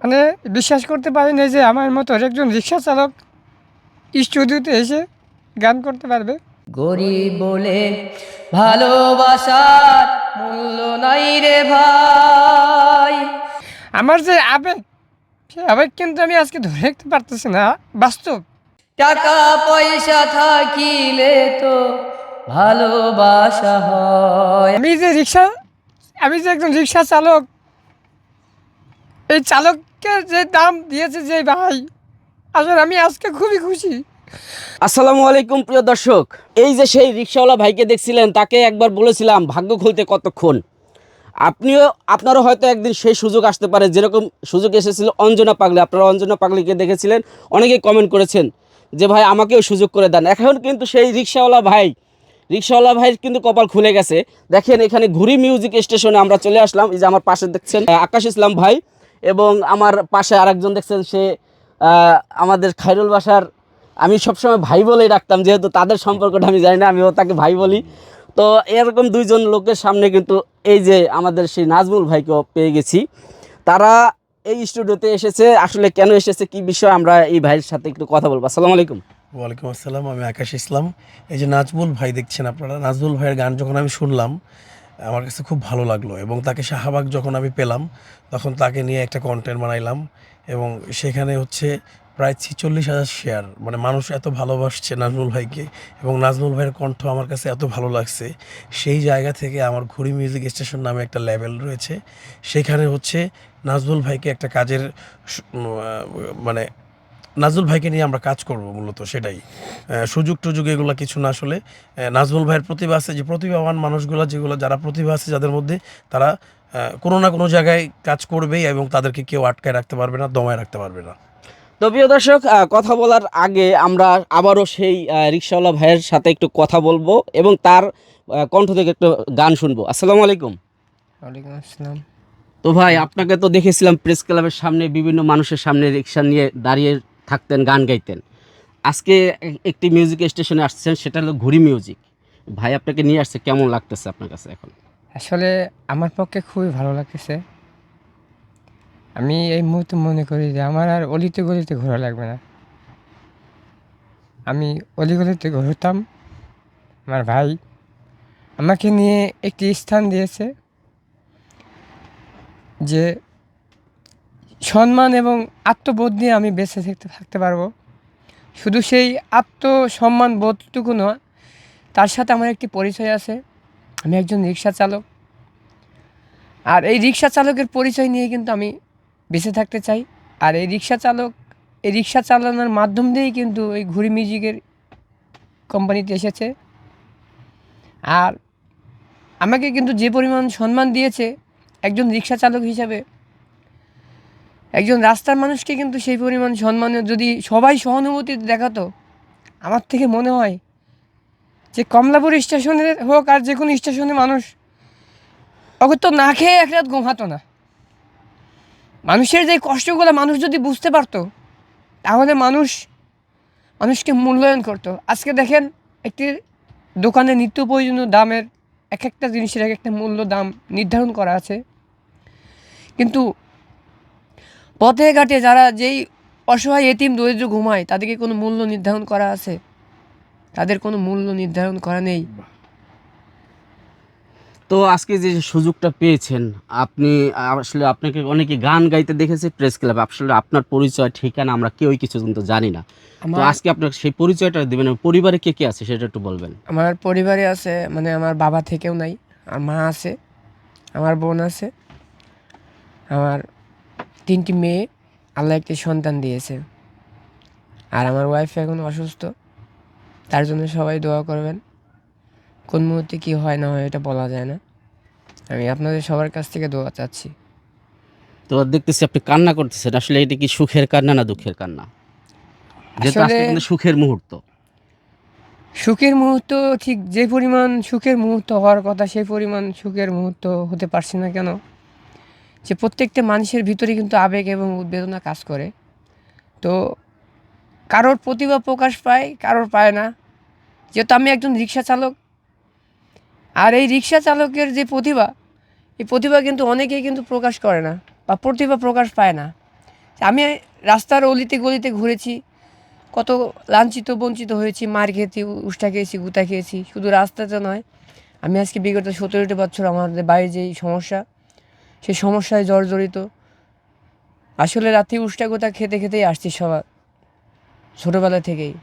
মানে বিশ্বাস করতে পারি না যে আমার মতো একজন রিক্সা চালক স্টুডিওতে এসে গান করতে পারবে। গরিব বলে ভালোবাসার মূল্য নাই রে ভাই। আমার যে আবেগ সে আবেগ কিন্তু আমি আজকে ধরে রাখতে পারতেছি না বাস্তব। টাকা পয়সা থাকিলে তো ভালোবাসা হয়। আমি যে রিক্সা আমি যে একজন রিক্সা চালক এই চালককে যে দাম দিয়েছে যে ভাই, আসলে আমি আজকে খুবই খুশি। আসসালামু আলাইকুম প্রিয় দর্শক। এই যে সেই রিক্সাওয়ালা ভাইকে দেখছিলেন, তাকে একবার বলেছিলাম, ভাগ্য খুলতে কতক্ষণ? আপনিও, আপনারও হয়তো একদিন সেই সুযোগ আসতে পারে, যেরকম সুযোগ এসেছিল অঞ্জনা পাগলি। আপনারা অঞ্জনা পাগলিকে দেখেছিলেন? অনেকেই কমেন্ট করেছেন যে, ভাই, আমাকেও সুযোগ করে দেন। এখন কিন্তু সেই রিক্সাওয়ালা ভাই, রিক্সাওয়ালা ভাইয়ের কিন্তু কপাল খুলে গেছে। দেখেন, এখানে ঘুরি মিউজিক স্টেশনে আমরা চলে আসলাম। এই যে আমার পাশে দেখছেন, আকাশ ইসলাম ভাই। এবং আমার পাশে আরেকজন দেখছেন, সে আমাদের খাইরুল বাসার, আমি সবসময় ভাই বলেই রাখতাম যেহেতু তাদের সম্পর্কটা আমি জানি না, আমিও তাকে ভাই বলি। তো এরকম দুইজন লোকের সামনে কিন্তু এই যে আমাদের সেই নাজমুল ভাইকেও পেয়ে গেছি। তারা এই স্টুডিওতে এসেছে, আসলে কেন এসেছে, কি বিষয় আমরা এই ভাইয়ের সাথে একটু কথা বলব। আসসালামু আলাইকুম। ওয়ালাইকুম আসসালাম, আমি আকাশ ইসলাম। এই যে নাজমুল ভাই দেখছেন আপনারা, নাজমুল ভাইয়ের গান যখন আমি শুনলাম আমার কাছে খুব ভালো লাগল এবং তাকে শাহবাগ যখন আমি পেলাম, তখন তাকে নিয়ে একটা কন্টেন্ট বানাইলাম এবং সেখানে হচ্ছে প্রায় ছিচল্লিশ হাজার শেয়ার মানে মানুষ এত ভালোবাসছে নাজমুল ভাইকে এবং নাজমুল ভাইয়ের কণ্ঠ আমার কাছে এত ভালো লাগছে। সেই জায়গা থেকে আমার ঘুড়ি মিউজিক স্টেশন নামে একটা লেভেল রয়েছে। সেখানে হচ্ছে নাজমুল ভাইকে একটা কাজের মানে নাজমুল ভাইকে নিয়ে আমরা কাজ করব মূলত সেটাই। সুযোগ টুযোগ এগুলো কিছু না আসলে নাজমুল ভাইয়ের প্রতিভা আছে যে প্রতিভাবান মানুষগুলো যেগুলো যারা প্রতিভা আছে যাদের মধ্যে তারা কোনো না কোনো জায়গায় কাজ করবেই এবং তাদেরকে কেউ আটকায় রাখতে পারবে না দমায় রাখতে পারবে না। তো প্রিয় দর্শক কথা বলার আগে আমরা আবারও সেই রিক্সাওয়ালা ভাইয়ের সাথে একটু কথা বলব এবং তার কণ্ঠ থেকে একটু গান শুনব। আসসালামু আলাইকুম। ওয়ালাইকুম আসসালাম। তো ভাই আপনাকে তো দেখেছিলাম প্রেস ক্লাবের সামনে বিভিন্ন মানুষের সামনে রিক্সা নিয়ে দাঁড়িয়ে থাকতেন, গান গাইতেন। আজকে একটি মিউজিক স্টেশনে আসছেন, সেটা হলো ঘুরি মিউজিক ভাই, আপনাকে নিয়ে আসছে, কেমন লাগতেছে আপনার কাছে এখন? আসলে আমার পক্ষে খুবই ভালো লাগতেছে। আমি এই মুহূর্তে মনে করি যে আমার আর অলিতে গলিতে ঘোরা লাগবে না। আমি অলিগলিতে ঘুরতাম, আমার ভাই আমাকে নিয়ে একটি স্থান দিয়েছে, যে সম্মান এবং আত্মবোধ নিয়ে আমি বেঁচে থাকতে থাকতে পারব। শুধু সেই আত্মসম্মান বোধটুকু নয়, তার সাথে আমার একটি পরিচয় আছে। আমি একজন রিক্সা চালক। আর এই রিক্সা চালকের পরিচয় নিয়ে কিন্তু আমি বেঁচে থাকতে চাই। আর এই রিক্সা চালক, এই রিক্সা চালানোর মাধ্যম দিয়েই কিন্তু এই ঘুরি মিউজিকের কোম্পানিতে এসেছে। আর আমাকে কিন্তু যে পরিমাণ সম্মান দিয়েছে একজন রিক্সা চালক হিসাবে একজন রাস্তার মানুষকে কিন্তু সেই পরিমাণ সম্মানে যদি সবাই সহানুভূতি দেখাতো, আমার থেকে মনে হয় যে কমলাপুর স্টেশনে হোক আর যে কোনো স্টেশনে মানুষ ওকে তো না খেয়ে এক রাত ঘুমাতো না। মানুষের যে কষ্টগুলো মানুষ যদি বুঝতে পারতো, তাহলে মানুষ মানুষকে মূল্যায়ন করতো। আজকে দেখেন একটি দোকানে নিত্য প্রয়োজনীয় দামের এক একটা জিনিসের এক একটা মূল্য দাম নির্ধারণ করা আছে। কিন্তু পথে ঘাটে যারা যেই অসহায় এতিম দরিদ্র ঘুমায় তাদেরকে কোনো মূল্য নির্ধারণ করা আছে? তাদের কোনো মূল্য নির্ধারণ করা নেই। তো আজকে যে সুযোগটা পেয়েছেন আপনি আসলে আপনাকে অনেকে গান গাইতে দেখেছে প্রেস ক্লাবে আসলে আপনার পরিচয় ঠিকানা আমরা কেউই কিছু কিন্তু জানি না। তো আজকে আপনার সেই পরিচয়টা দেবেন পরিবারে কে কে আছে সেটা একটু বলবেন। আমার পরিবারে আছে মানে আমার বাবা থেকেও নাই আর মা আছে আমার বোন আছে আমার তিনটি মেয়ে আল্লাহ একটি সন্তান দিয়েছে। আর আমার ওয়াইফ এখন অসুস্থ। তার জন্য সবাই দোয়া করবেন। কোন মুহূর্তে কী হয় না হয় এটা বলা যায় না। আমি আপনাদের সবার কাছ থেকে দোয়া চাচ্ছি। তো দেখতেছি আপনি কান্না করতেছেন। আসলে এটা কি সুখের কান্না না দুঃখের কান্না? সুখের মুহূর্ত। সুখের মুহূর্ত ঠিক যে পরিমাণ সুখের মুহূর্ত হওয়ার কথা সেই পরিমাণ সুখের মুহূর্ত হতে পারছে না কেন? যে প্রত্যেকটা মানুষের ভিতরে কিন্তু আবেগ এবং উদ্বেদনা কাজ করে। তো কারোর প্রতিভা প্রকাশ পায়, কারোর পায় না। যেহেতু আমি একজন রিক্সা চালক, আর এই রিক্সা চালকের যে প্রতিভা, এই প্রতিভা কিন্তু অনেকেই কিন্তু প্রকাশ করে না বা প্রতিভা প্রকাশ পায় না। আমি রাস্তার অলিতে গলিতে ঘুরেছি, কত লাঞ্ছিত, বঞ্চিত হয়েছি, মার খেয়েছি, উষ্ঠা খেয়েছি, গুতা খেয়েছি, শুধু রাস্তাতে নয়, আমি আজকে বিগত সতেরোটি বছর আমাদের বাড়ির যেই সমস্যা সে সমস্যায় জর্জরিত। আসলে রাত্রি উষ্টাগোতা খেতে খেতেই আসছি সবার। ছোটোবেলা থেকেই।